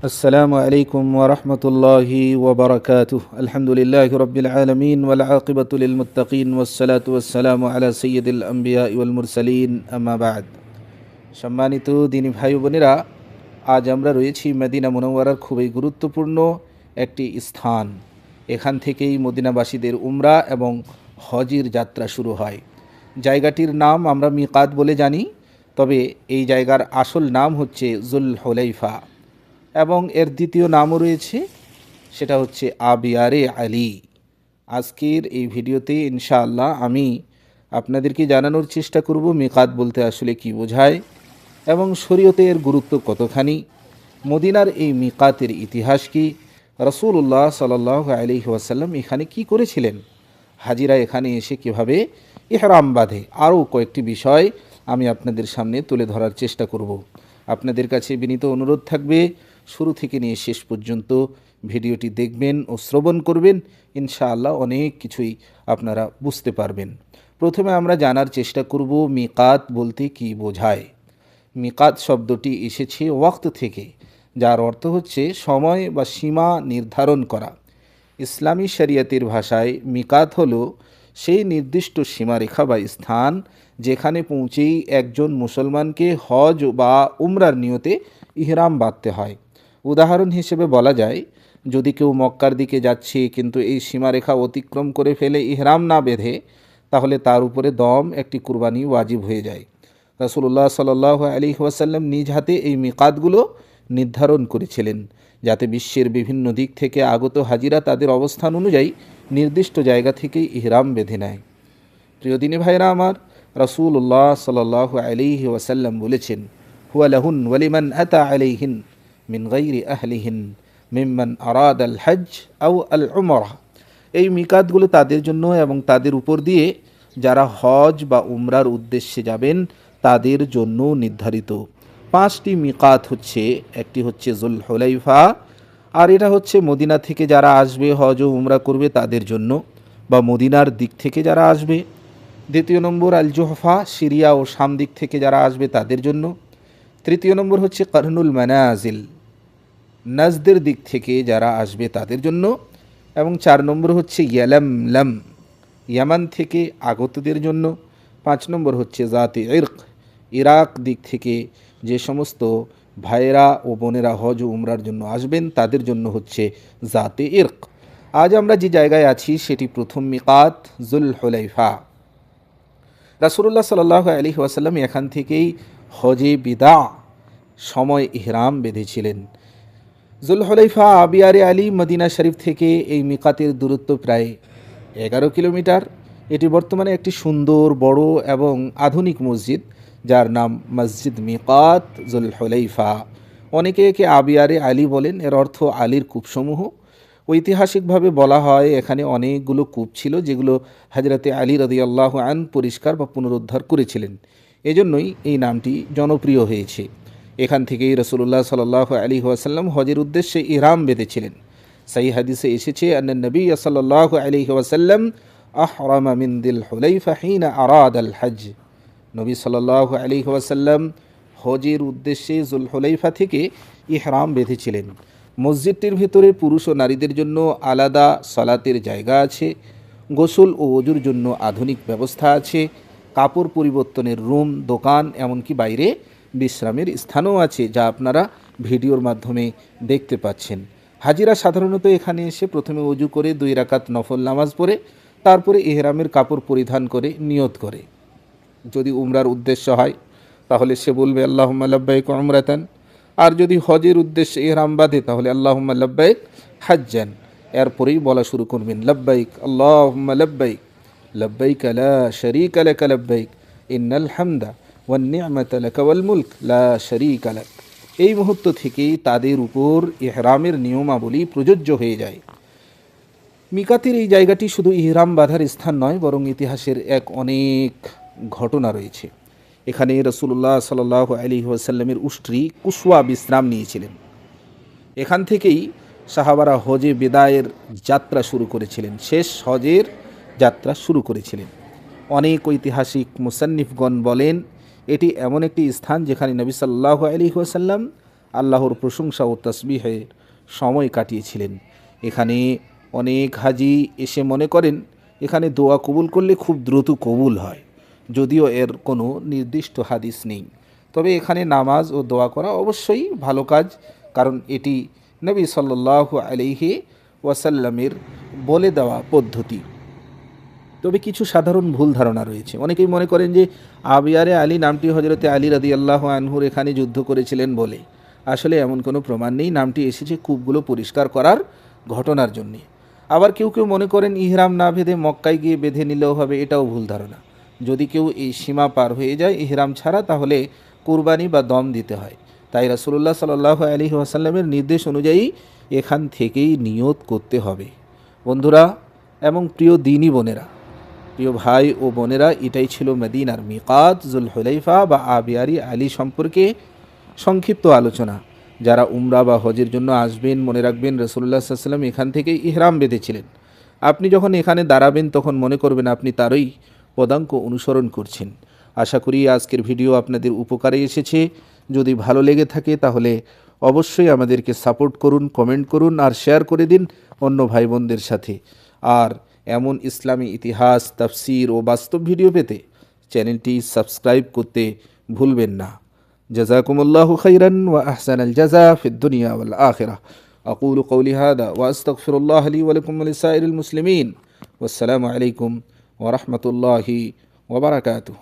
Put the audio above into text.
السلام عليكم ورحمة الله وبركاته الحمد لله رب العالمين والعاقبة للمتقين والصلاة والسلام على سيد الأنبياء والمرسلين أما بعد সম্মানিত দিনী ভাই ও বোনেরা আজ আমরা রয়েছি মদিনা মুনওয়ারার খুবই গুরুত্বপূর্ণ একটি স্থান এখান থেকেই মদিনাবাসীদের উমরা এবং হজের যাত্রা শুরু হয় জায়গাটির নাম আমরা মিকাত বলে জানি তবে এই জায়গার আসল নাম হচ্ছে জুল হলাইফা এবং এর দ্বিতীয় নামও রয়েছে, সেটা হচ্ছে আবিয়ারে আলী। আজকের এই ভিডিওতে ইনশাআল্লাহ আমি আপনাদেরকে জানানোর চেষ্টা করব মিকাত বলতে আসলে কি বোঝায় এবং শরীয়তে এর গুরুত্ব কতখানি, মদিনার এই মিকাতের ইতিহাস কি রসুল্লাহ সাল্লাহ আলি ওয়াসাল্লাম এখানে কি করেছিলেন, হাজিরা এখানে এসে কীভাবে ইহরাম বাঁধে, আরও কয়েকটি বিষয় আমি আপনাদের সামনে তুলে ধরার চেষ্টা করব। আপনাদের কাছে বিনীত অনুরোধ থাকবে শুরু থেকে নিয়ে শেষ পর্যন্ত ভিডিওটি দেখবেন ও শ্রবণ করবেন। ইনশাআল্লাহ অনেক কিছুই আপনারা বুঝতে পারবেন। প্রথমে আমরা জানার চেষ্টা করব মিকাত বলতে কি বোঝায়। মিকাত শব্দটি এসেছে ওয়াক্ত থেকে, যার অর্থ হচ্ছে সময় বা সীমা নির্ধারণ করা। ইসলামী শরিয়তের ভাষায় মিকাত হলো সেই নির্দিষ্ট সীমারেখা বা স্থান যেখানে পৌঁছেই একজন মুসলমানকে হজ বা উমরার নিয়তে ইহরাম বাঁধতে হয়। উদাহরণ হিসেবে বলা যায়, যদি কেউ মক্কার দিকে যাচ্ছে কিন্তু এই সীমারেখা অতিক্রম করে ফেলে ইহরাম না বেঁধে, তাহলে তার উপরে দম একটি কুরবানি ওয়াজিব হয়ে যায়। রাসুল্লাহ সাল আলী ওয়াসাল্লাম নিজ হাতে এই মিকাতগুলো নির্ধারণ করেছিলেন, যাতে বিশ্বের বিভিন্ন দিক থেকে আগত হাজিরা তাদের অবস্থান অনুযায়ী নির্দিষ্ট জায়গা থেকেই ইহরাম বেঁধে নেয়। প্রিয় দিনী ভাইরা আমার রসুল্লাহ সাল আলী ওয়াসাল্লাম বলেছেন হুয়ালাহুন ওয়ালিমান আতা আলাইহিন। মিন গাইরি আহলিহিন মিম্মান আরাদ আল হজ আউ আল উমরা। এই মিকাতগুলো তাদের জন্য এবং তাদের উপর দিয়ে যারা হজ বা উমরার উদ্দেশ্যে যাবেন, তাদের জন্য নির্ধারিত। পাঁচটি মিকাত হচ্ছে, একটি হচ্ছে জুল হলাইফা আর এটা হচ্ছে মদিনা থেকে যারা আসবে, হজ ও উমরা করবে তাদের জন্য, বা মদিনার দিক থেকে যারা আসবে। দ্বিতীয় নম্বর আল জোহফা সিরিয়া ও শাম দিক থেকে যারা আসবে তাদের জন্য। তৃতীয় নম্বর হচ্ছে কারনুল মানাজিল। নাজদের দিক থেকে যারা আসবে তাদের জন্য। এবং চার নম্বর হচ্ছে ইয়ালাম লাম, ইয়ামান থেকে আগতদের জন্য। পাঁচ নম্বর হচ্ছে জাতে ইরক, ইরাক দিক থেকে যে সমস্ত ভাইয়েরা ও বোনেরা হজ উমরার জন্য আসবেন, তাদের জন্য হচ্ছে জাতে ইরক। আজ আমরা যে জায়গায় আছি সেটি প্রথম মিকাত জুল হলাইফা রাসুল্লাহ সাল্লাহ আলী ওয়াসাল্লাম এখান থেকেই হজে বিদা, সময় ইহরাম বেঁধেছিলেন। জুলহলাইফা আবিয়ারে আলী মদিনা শরীফ থেকে এই মিকাতের দূরত্ব প্রায় এগারো কিলোমিটার। এটি বর্তমানে একটি সুন্দর, বড় এবং আধুনিক মসজিদ, যার নাম মসজিদ মিকাত জুলহলাইফা। অনেকে একে আবিয়ারে আলী বলেন, এর অর্থ আলীর কূপসমূহ। ঐতিহাসিকভাবে বলা হয়, এখানে অনেকগুলো কূপ ছিল, যেগুলো হাজরতে আলী রদি আল্লাহ আন পরিষ্কার বা পুনরুদ্ধার করেছিলেন। এজন্যই এই নামটি জনপ্রিয় হয়েছে। এখান থেকেই রসুল্লাহ সাল আলী ওয়াসাল্লাম হজের উদ্দেশ্যে ইহরাম বেঁধেছিলেন। সাই হাদিসে এসেছে, আন্না নবী সাল্লাহ আলী ওয়াসাল্লাম আহরাম মিন্দিল হুলাইফা হিনা আরাদ আল হজ নবী সাল্লাহ আলী ওয়াসাল্লাম হজের উদ্দেশ্যে জুল হুলাইফা থেকে ইহরাম বেঁধেছিলেন। মসজিদটির ভিতরে পুরুষ ও নারীদের জন্য আলাদা সলাতের জায়গা আছে, গোসল ও অজুর জন্য আধুনিক ব্যবস্থা আছে, কাপড় পরিবর্তনের রুম, দোকান, এমনকি বাইরে বিশ্রামের স্থানও আছে যা আপনারা ভিডিওর মাধ্যমে দেখতে পাচ্ছেন। হাজিরা সাধারণত এখানে এসে প্রথমে অজু করে দুই রাকাত নফল নামাজ পড়ে, তারপরে এহরামের কাপড় পরিধান করে নিয়ত করে। যদি উমরার উদ্দেশ্য হয়, তাহলে সে বলবে আল্লাহ লাব্বাইক উমরাতান। আর যদি হজের উদ্দেশ্যে এহরাম বাঁধে, তাহলে আল্লাহ লাব্বাইক হাজ্জান। এরপরেই বলা শুরু করবেন, লাব্বাইক আল্লাহ লাব্বাইক। লাব্বাইক আলা শরিক আলাকা লাব্বাইক। ইন্নাল হামদা। ওয়ান্নিয়ামাত লাকা ওয়াল মুলক, লা শরীক লাক। এই মুহূর্ত থেকেই তাদের উপর ইহরামের নিয়মাবলী প্রযোজ্য হয়ে যায়। মিকাতের এই জায়গাটি শুধু ইহরাম বাঁধার স্থান নয়, বরং ইতিহাসের এক অনেক ঘটনা রয়েছে। এখানে রসুল্লাহ সাল আলী ওয়াসাল্লামের উষ্ট্রি কুসুয়া বিশ্রাম নিয়েছিলেন। এখান থেকেই সাহাবারা হজে বেদায়ের যাত্রা শুরু করেছিলেন, শেষ হজের যাত্রা শুরু করেছিলেন। অনেক ঐতিহাসিক মুসান্নিফগণ বলেন এটি এমন একটি স্থান যেখানে নবী সাল্লাহ আলী ওয়াসাল্লাম আল্লাহর প্রশংসা ও তসবিহের সময় কাটিয়েছিলেন। এখানে অনেক হাজি এসে মনে করেন, এখানে দোয়া কবুল করলে খুব দ্রুত কবুল হয়, যদিও এর কোনো নির্দিষ্ট হাদিস নেই। তবে এখানে নামাজ ও দোয়া করা অবশ্যই ভালো কাজ, কারণ এটি নবী সাল্লাহ আলিহি ওয়াসাল্লামের বলে দেওয়া পদ্ধতি। তবে কিছু সাধারণ ভুল ধারণা রয়েছে। অনেকেই মনে করেন যে আবিয়ারে আলী, নামটি হজরতে আলী রাদি আল্লাহ আনহুর এখানে যুদ্ধ করেছিলেন বলে। আসলে এমন কোনো প্রমাণ নেই, নামটি এসেছে কূপগুলো পরিষ্কার করার ঘটনার জন্যে। আবার কেউ কেউ মনে করেন ইহরাম না ভেদে মক্কায় গিয়ে বেঁধে নিলেও হবে, এটাও ভুল ধারণা। যদি কেউ এই সীমা পার হয়ে যায় ইহরাম ছাড়া, তাহলে কুরবানি বা দম দিতে হয়। তাই রাসুল্লাহ সাল্লাহ আলী ওয়াসাল্লামের নির্দেশ অনুযায়ী এখান থেকেই নিয়ত করতে হবে। বন্ধুরা, এবং প্রিয় দিনই বোনেরা প্রিয় ভাই ও বোনেরা, এটাই ছিল মদিনার মিকাত জুল হুলাইফা বা আবিয়ারি আলী সম্পর্কে সংক্ষিপ্ত আলোচনা। যারা উমরা বা হজের জন্য আসবেন, মনে রাখবেন রসুল্লাহ সাল্লাম এখান থেকে ইহরাম বেঁধেছিলেন। আপনি যখন এখানে দাঁড়াবেন, তখন মনে করবেন আপনি তারই পদাঙ্ক অনুসরণ করছেন। আশা করি আজকের ভিডিও আপনাদের উপকারে এসেছে। যদি ভালো লেগে থাকে, তাহলে অবশ্যই আমাদেরকে সাপোর্ট করুন, কমেন্ট করুন আর শেয়ার করে দিন অন্য ভাই বোনদের সাথে। আর এমন ইসলামী ইতিহাস তাফসির ও বাস্তব ভিডিও পেতে চ্যানেলটি সাবস্ক্রাইব করতে ভুলবেন না جزاكم الله خيرا وأحسن الجزاء في الدنيا والآخرة أقول قولي هذا وأستغفر الله لي ولكم ولسائر المسلمين والسلام عليكم ورحمة الله وبركاته